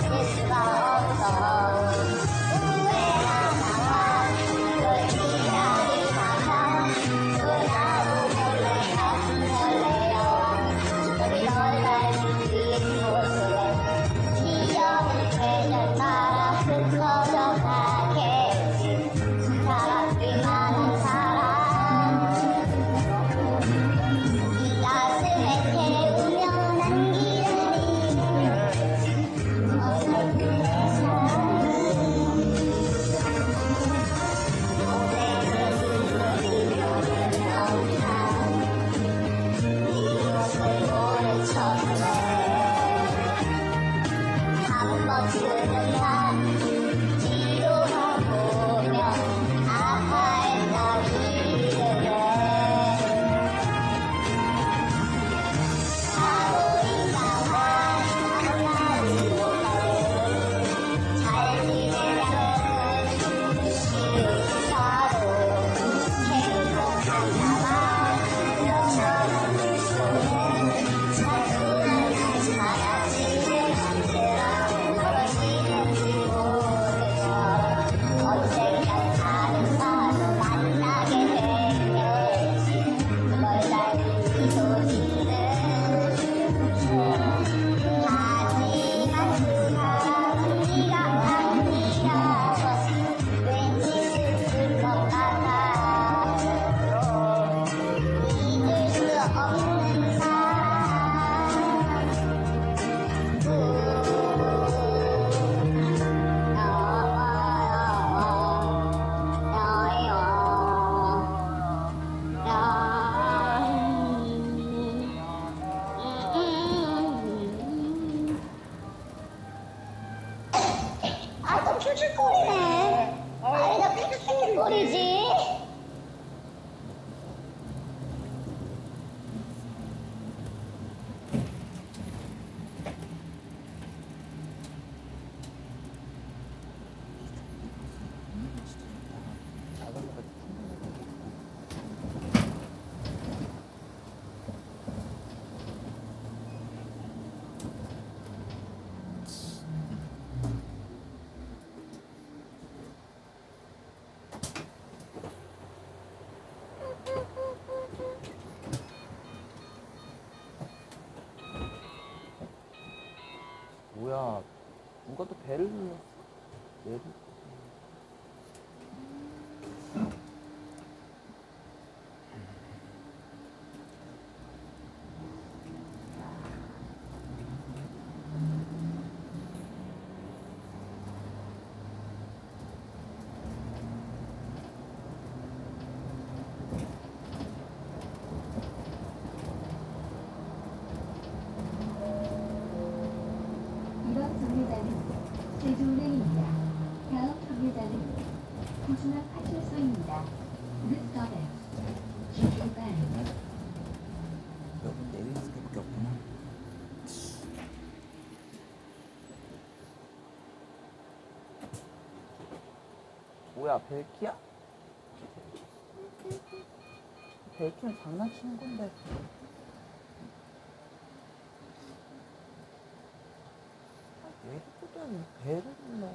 谢谢。हमको तो फैल 여기 내리는 뭐야 벨키야? 벨키는 장난치는 건데. 아, 얘보다는 배를 불러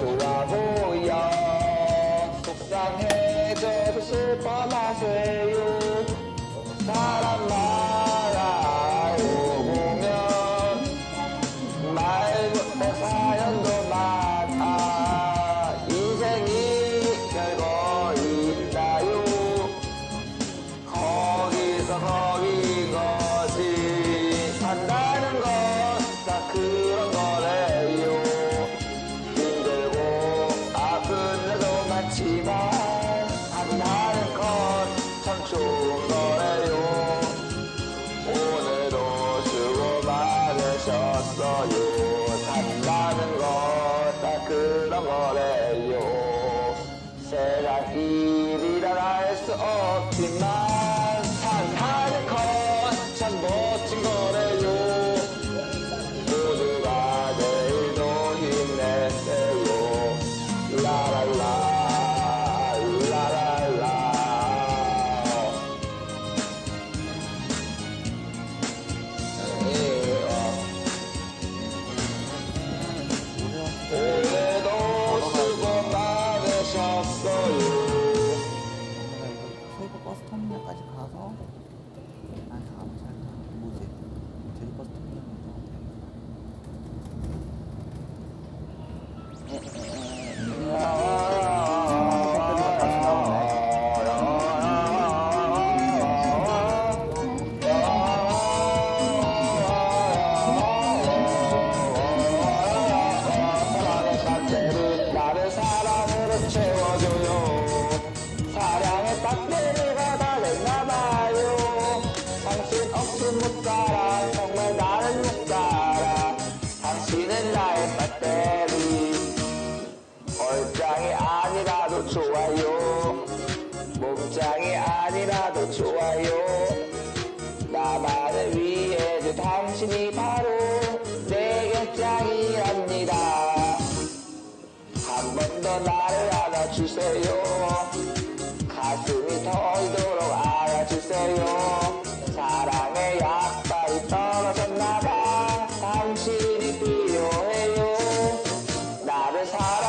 좋아 보여 속상해져 슬퍼 마세요. 사랑 My. 주께서 나를 알아주세요. 가슴이 털도록 알아주세요. 사랑의 약발이 떨어졌나봐. 당신이 필요해요. 나를 사랑